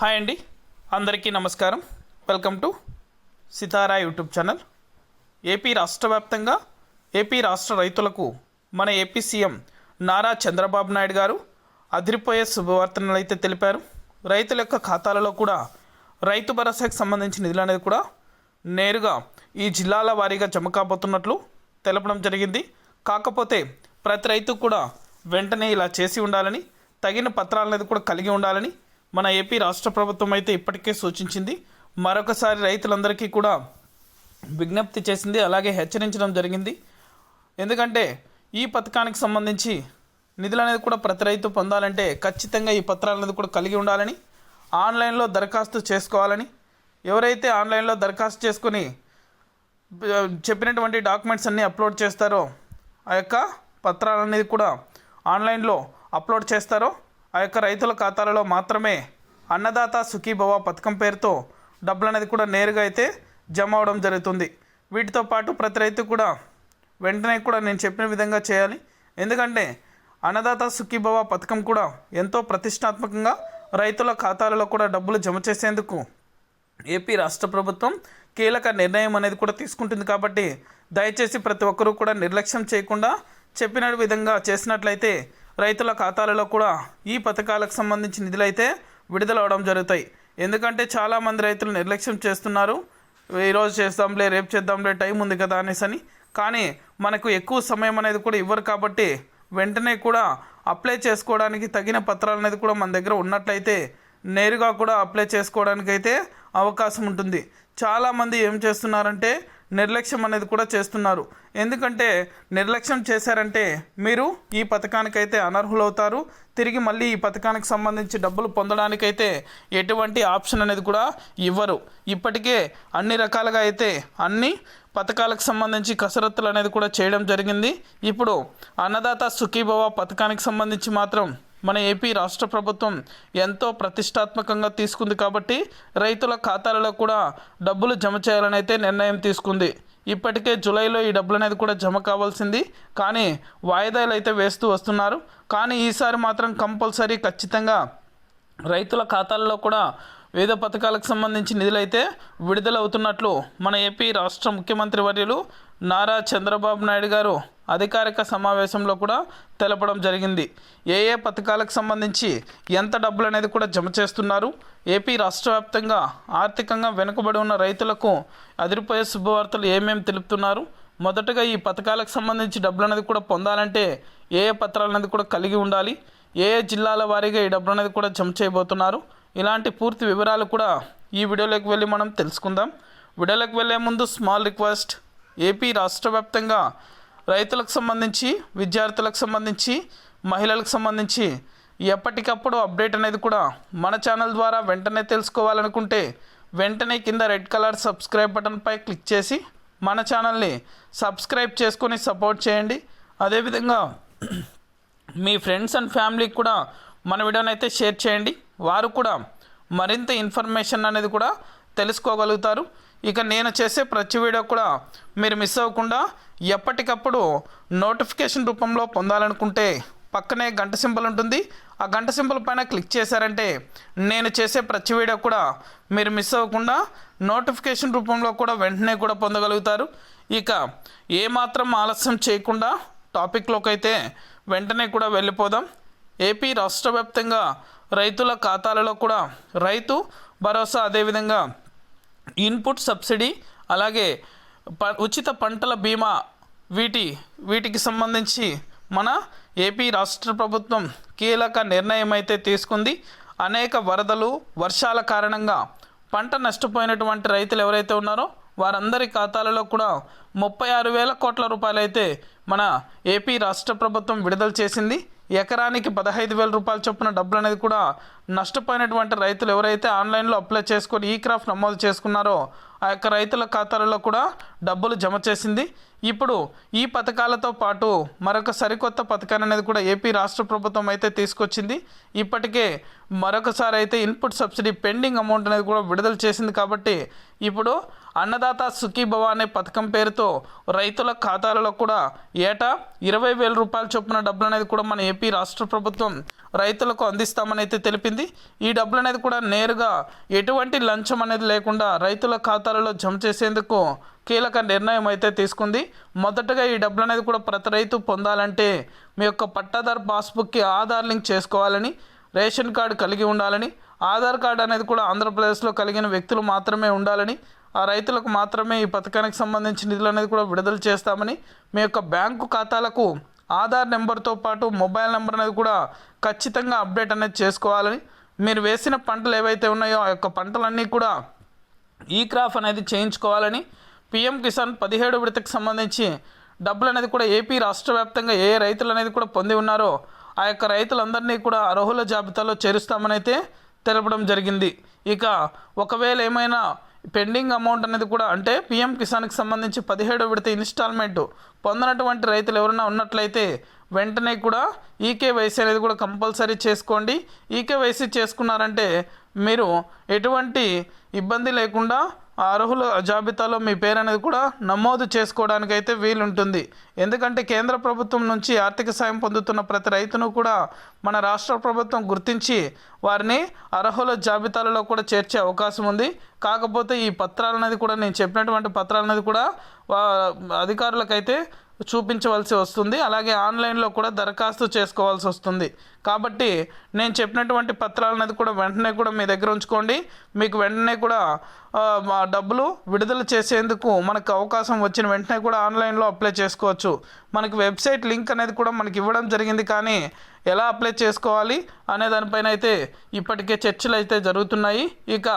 Hi అండి. అందరికీ నమస్కారం. Welcome to Sitara YouTube channel. AP రాష్ట్ర వ్యాప్తంగా ఏపీ రాష్ట్ర రైతులకు మన ఏపీ సీఎం నారా చంద్రబాబు నాయుడు గారు అదిరిపోయే శుభవార్తలు అయితే తెలిపారు. రైతుల యొక్క ఖాతాలలో కూడా రైతు భరోసాకు సంబంధించిన నిధులు అనేది కూడా నేరుగా ఈ జిల్లాల వారీగా జమ కాబోతున్నట్లు తెలపడం జరిగింది. కాకపోతే ప్రతి రైతు కూడా వెంటనే ఇలా చేసి ఉండాలని తగిన పత్రాలనేది కూడా కలిగి ఉండాలని మన ఏపీ రాష్ట్ర ప్రభుత్వం అయితే ఇప్పటికే సూచించింది. మరొకసారి రైతులందరికీ కూడా విజ్ఞప్తి చేసింది. అలాగే హెచ్చరించడం జరిగింది. ఎందుకంటే ఈ పథకానికి సంబంధించి నిధులు అనేది కూడా ప్రతి రైతు పొందాలంటే ఖచ్చితంగా ఈ పత్రాలు అనేది కూడా కలిగి ఉండాలని ఆన్లైన్లో దరఖాస్తు చేసుకోవాలని ఎవరైతే ఆన్లైన్లో దరఖాస్తు చేసుకుని చెప్పినటువంటి డాక్యుమెంట్స్ అన్నీ అప్లోడ్ చేస్తారో ఆ యొక్క పత్రాలు అనేది కూడా ఆన్లైన్లో అప్లోడ్ చేస్తారో ఆ యొక్క రైతుల ఖాతాలలో మాత్రమే అన్నదాత సుఖీభవ పథకం పేరుతో డబ్బులు అనేది కూడా నేరుగా అయితే జమ అవడం జరుగుతుంది. వీటితో పాటు ప్రతి రైతు కూడా వెంటనే కూడా నేను చెప్పిన విధంగా చేయాలి. ఎందుకంటే అన్నదాత సుఖీభవ పథకం కూడా ఎంతో ప్రతిష్టాత్మకంగా రైతుల ఖాతాలలో కూడా డబ్బులు జమ చేసేందుకు ఏపీ రాష్ట్ర ప్రభుత్వం కీలక నిర్ణయం అనేది కూడా తీసుకుంటుంది కాబట్టి దయచేసి ప్రతి ఒక్కరూ కూడా నిర్లక్ష్యం చేయకుండా చెప్పిన విధంగా చేసినట్లయితే రైతుల ఖాతాలలో కూడా ఈ పథకాలకు సంబంధించిన నిధులైతే విడుదల అవడం జరుగుతాయి. ఎందుకంటే చాలామంది రైతులు నిర్లక్ష్యం చేస్తున్నారు. ఈరోజు చేద్దాంలే రేపు చేద్దాంలే టైం ఉంది కదా అనేసి అని కానీ మనకు ఎక్కువ సమయం అనేది కూడా ఇవ్వరు కాబట్టి వెంటనే కూడా అప్లై చేసుకోవడానికి తగిన పత్రాలు అనేది కూడా మన దగ్గర ఉన్నట్లయితే నేరుగా కూడా అప్లై చేసుకోవడానికి అయితే అవకాశం ఉంటుంది. చాలామంది ఏం చేస్తున్నారంటే నిర్లక్ష్యం అనేది కూడా చేస్తున్నారు. ఎందుకంటే నిర్లక్ష్యం చేశారంటే మీరు ఈ పథకానికైతే అనర్హులవుతారు. తిరిగి మళ్ళీ ఈ పథకానికి సంబంధించి డబ్బులు పొందడానికైతే ఎటువంటి ఆప్షన్ అనేది కూడా ఇవ్వరు. ఇప్పటికే అన్ని రకాలుగా అయితే అన్ని పథకాలకు సంబంధించి కసరత్తులు అనేది కూడా చేయడం జరిగింది. ఇప్పుడు అన్నదాత సుఖీభవ పథకానికి సంబంధించి మాత్రం మన ఏపీ రాష్ట్ర ప్రభుత్వం ఎంతో ప్రతిష్టాత్మకంగా తీసుకుంది కాబట్టి రైతుల ఖాతాలలో కూడా డబ్బులు జమ చేయాలని అయితే నిర్ణయం తీసుకుంది. ఇప్పటికే జూలైలో ఈ డబ్బులు అనేది కూడా జమ కావాల్సింది. కానీ వాయిదాలు అయితే వేస్తూ వస్తున్నారు. కానీ ఈసారి మాత్రం కంపల్సరీ ఖచ్చితంగా రైతుల ఖాతాల్లో కూడా వివిధ పథకాలకు సంబంధించి నిధులైతే విడుదలవుతున్నట్లు మన ఏపీ రాష్ట్ర ముఖ్యమంత్రి వర్యులు నారా చంద్రబాబు నాయుడు గారు అధికారిక సమావేశంలో కూడా తెలపడం జరిగింది. ఏ ఏ పథకాలకు సంబంధించి ఎంత డబ్బులు అనేది కూడా జమ చేస్తున్నారు? ఏపీ రాష్ట్ర వ్యాప్తంగా ఆర్థికంగా వెనుకబడి ఉన్న రైతులకు అదిరిపోయే శుభవార్తలు ఏమేమి తెలుపుతున్నారు? మొదటగా ఈ పథకాలకు సంబంధించి డబ్బులు అనేది కూడా పొందాలంటే ఏ ఏ పత్రాలు అనేది కూడా కలిగి ఉండాలి? ఏ ఏ జిల్లాల వారీగా ఈ డబ్బులు అనేది కూడా జమ చేయబోతున్నారు? ఇలాంటి పూర్తి వివరాలు కూడా ఈ వీడియోలోకి వెళ్ళి మనం తెలుసుకుందాం. వీడియోలోకి వెళ్ళే ముందు స్మాల్ రిక్వెస్ట్ ఏపీ రాష్ట్ర వ్యాప్తంగా రైతులకు సంబంధించి విద్యార్థులకు సంబంధించి మహిళలకు సంబంధించి ఎప్పటికప్పుడు అప్డేట్ అనేది కూడా మన ఛానల్ ద్వారా వెంటనే తెలుసుకోవాలనుకుంటే వెంటనే కింద రెడ్ కలర్ సబ్స్క్రైబ్ బటన్పై క్లిక్ చేసి మన ఛానల్ని సబ్స్క్రైబ్ చేసుకొని సపోర్ట్ చేయండి. అదేవిధంగా మీ ఫ్రెండ్స్ అండ్ ఫ్యామిలీకి కూడా మన వీడియోనైతే షేర్ చేయండి. వారు కూడా మరింత ఇన్ఫర్మేషన్ అనేది కూడా తెలుసుకోగలుగుతారు. ఇక నేను చేసే ప్రతి వీడియో కూడా మీరు మిస్ అవ్వకుండా ఎప్పటికప్పుడు నోటిఫికేషన్ రూపంలో పొందాలనుకుంటే పక్కనే గంట సింబల్ ఉంటుంది. ఆ గంట సింబల్ పైన క్లిక్ చేశారంటే నేను చేసే ప్రతి వీడియో కూడా మీరు మిస్ అవ్వకుండా నోటిఫికేషన్ రూపంలో కూడా వెంటనే కూడా పొందగలుగుతారు. ఇక ఏమాత్రం ఆలస్యం చేయకుండా టాపిక్లోకి అయితే వెంటనే కూడా వెళ్ళిపోదాం. ఏపీ రాష్ట్ర వ్యాప్తంగా రైతుల ఖాతాలలో కూడా రైతు భరోసా అదేవిధంగా ఇన్పుట్ సబ్సిడీ అలాగే ప ఉచిత పంటల బీమా వీటి వీటికి సంబంధించి మన ఏపీ రాష్ట్ర ప్రభుత్వం కీలక నిర్ణయం అయితే తీసుకుంది. అనేక వరదలు వర్షాల కారణంగా పంట నష్టపోయినటువంటి రైతులు ఎవరైతే ఉన్నారో వారందరి ఖాతాలలో కూడా ముప్పై ఆరు వేల కోట్ల రూపాయలు అయితే మన ఏపీ రాష్ట్ర ప్రభుత్వం విడుదల చేసింది. ఎకరానికి పదహైదు వేల రూపాయల చొప్పున డబ్బులు అనేది కూడా నష్టపోయినటువంటి రైతులు ఎవరైతే ఆన్లైన్లో అప్లై చేసుకొని ఈ క్రాఫ్ట్ నమోదు చేసుకున్నారో ఆ యొక్క రైతుల ఖాతాలలో కూడా డబ్బులు జమ చేసింది. ఇప్పుడు ఈ పథకాలతో పాటు మరొక సరికొత్త పథకాన్ని అనేది కూడా ఏపీ రాష్ట్ర ప్రభుత్వం అయితే తీసుకొచ్చింది. ఇప్పటికే మరొకసారి అయితే ఇన్పుట్ సబ్సిడీ పెండింగ్ అమౌంట్ అనేది కూడా విడుదల చేసింది కాబట్టి ఇప్పుడు అన్నదాత సుఖీభవ అనే పథకం పేరుతో రైతుల ఖాతాలలో కూడా ఏటా ఇరవై వేల రూపాయల చొప్పున డబ్బులు అనేది కూడా మన ఏపీ రాష్ట్ర ప్రభుత్వం రైతులకు అందిస్తామని అయితే తెలిపింది. ఈ డబ్బులు అనేది కూడా నేరుగా ఎటువంటి లంచం అనేది లేకుండా రైతుల ఖాతాలలో జమ చేసేందుకు కీలక నిర్ణయం అయితే తీసుకుంది. మొదటగా ఈ డబ్బులు అనేది కూడా ప్రతి రైతు పొందాలంటే మీ యొక్క పట్టాదారు పాస్బుక్కి ఆధార్ లింక్ చేసుకోవాలని రేషన్ కార్డు కలిగి ఉండాలని ఆధార్ కార్డు అనేది కూడా ఆంధ్రప్రదేశ్లో కలిగిన వ్యక్తులు మాత్రమే ఉండాలని ఆ రైతులకు మాత్రమే ఈ పథకానికి సంబంధించిన నిధులు అనేది కూడా విడుదల చేస్తామని మీ యొక్క బ్యాంకు ఖాతాలకు ఆధార్ నెంబర్తో పాటు మొబైల్ నెంబర్ అనేది కూడా ఖచ్చితంగా అప్డేట్ అనేది చేసుకోవాలని మీరు వేసిన పంటలు ఏవైతే ఉన్నాయో ఆ యొక్క పంటలన్నీ కూడా ఈ క్రాఫ్ అనేది చేయించుకోవాలని పిఎం కిసాన్ పదిహేడు విడతకు సంబంధించి డబ్బులు అనేది కూడా ఏపీ రాష్ట్ర వ్యాప్తంగా ఏ రైతులు అనేది కూడా పొంది ఉన్నారో ఆ యొక్క రైతులందరినీ కూడా అర్హుల జాబితాలో చేరుస్తామని అయితే తెలపడం జరిగింది. ఇక ఒకవేళ ఏమైనా పెండింగ్ అమౌంట్ అనేది కూడా అంటే పిఎం కిసాన్కి సంబంధించి పదిహేడు విడత ఇన్స్టాల్మెంట్ పొందినటువంటి రైతులు ఎవరైనా ఉన్నట్లయితే వెంటనే కూడా ఈకేవైసీ అనేది కూడా కంపల్సరీ చేసుకోండి. ఈకేవైసీ చేసుకున్నారంటే మీరు ఎటువంటి ఇబ్బంది లేకుండా అర్హుల జాబితాలో మీ పేరు అనేది కూడా నమోదు చేసుకోవడానికి అయితే వీలుంటుంది. ఎందుకంటే కేంద్ర ప్రభుత్వం నుంచి ఆర్థిక సాయం పొందుతున్న ప్రతి రైతును కూడా మన రాష్ట్ర ప్రభుత్వం గుర్తించి వారిని అర్హుల జాబితాలలో కూడా చేర్చే అవకాశం ఉంది. కాకపోతే ఈ పత్రాలు అనేది కూడా నేను చెప్పినటువంటి పత్రాలు అనేది కూడా అధికారులకైతే చూపించవలసి వస్తుంది. అలాగే ఆన్లైన్లో కూడా దరఖాస్తు చేసుకోవాల్సి వస్తుంది. కాబట్టి నేను చెప్పినటువంటి పత్రాలు అనేది కూడా వెంటనే కూడా మీ దగ్గర ఉంచుకోండి. మీకు వెంటనే కూడా మా డబ్బులు విడుదల చేసేందుకు మనకు అవకాశం వచ్చిన వెంటనే కూడా ఆన్లైన్లో అప్లై చేసుకోవచ్చు. మనకి వెబ్సైట్ లింక్ అనేది కూడా మనకి ఇవ్వడం జరిగింది కానీ ఎలా అప్లై చేసుకోవాలి అనే దానిపైన అయితే ఇప్పటికే చర్చలు అయితే జరుగుతున్నాయి. ఇక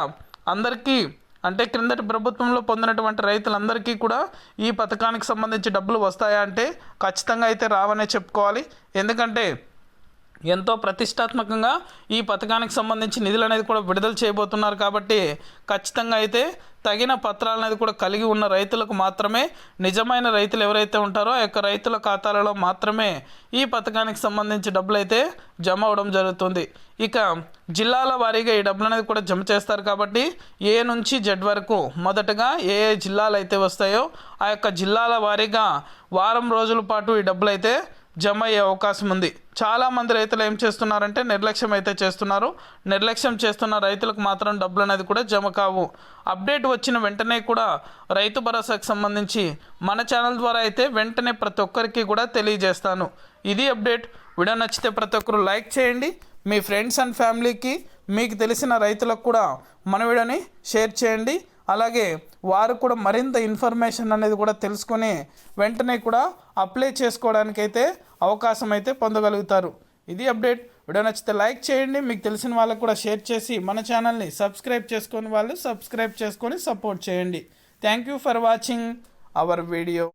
అందరికీ అంటే క్రిందటి ప్రభుత్వంలో పొందినటువంటి రైతులందరికీ కూడా ఈ పథకానికి సంబంధించి డబ్బులు వస్తాయా అంటే ఖచ్చితంగా అయితే రావనే చెప్పుకోవాలి. ఎందుకంటే ఎంతో ప్రతిష్టాత్మకంగా ఈ పథకానికి సంబంధించి నిధులు అనేది కూడా విడుదల చేయబోతున్నారు కాబట్టి ఖచ్చితంగా అయితే తగిన పత్రాలు అనేది కూడా కలిగి ఉన్న రైతులకు మాత్రమే నిజమైన రైతులు ఎవరైతే ఉంటారో ఆ యొక్క రైతుల ఖాతాలలో మాత్రమే ఈ పథకానికి సంబంధించి డబ్బులు అయితే జమ అవడం జరుగుతుంది. ఇక జిల్లాల వారీగా ఈ డబ్బులు అనేది కూడా జమ చేస్తారు కాబట్టి ఏ నుంచి జెడ్ వరకు మొదటగా ఏ ఏ జిల్లాలు అయితే వస్తాయో ఆ యొక్క జిల్లాల వారీగా వారం రోజుల పాటు ఈ డబ్బులు అయితే జమ అయ్యే అవకాశం ఉంది. చాలామంది రైతులు ఏం చేస్తున్నారంటే నిర్లక్ష్యం అయితే చేస్తున్నారు. నిర్లక్ష్యం చేస్తున్న రైతులకు మాత్రం డబ్బులు అనేది కూడా జమ కావు. అప్డేట్ వచ్చిన వెంటనే కూడా రైతు భరోసాకు సంబంధించి మన ఛానల్ ద్వారా అయితే వెంటనే ప్రతి ఒక్కరికి కూడా తెలియజేస్తాను. ఇది అప్డేట్. వీడియో నచ్చితే ప్రతి ఒక్కరు లైక్ చేయండి. మీ ఫ్రెండ్స్ అండ్ ఫ్యామిలీకి మీకు తెలిసిన రైతులకు కూడా మన వీడియోని షేర్ చేయండి. అలాగే వారు కూడా మరింత ఇన్ఫర్మేషన్ అనేది కూడా తెలుసుకొని వెంటనే కూడా అప్లై చేసుకోవడానికైతే అవకాశం అయితే పొందగలుగుతారు. ఇది అప్డేట్. వీడియో నచ్చితే లైక్ చేయండి. మీకు తెలిసిన వాళ్ళకు కూడా షేర్ చేసి మన ఛానల్ని సబ్స్క్రైబ్ చేసుకొని వాళ్ళు సబ్స్క్రైబ్ చేసుకొని సపోర్ట్ చేయండి. Thank you for watching our video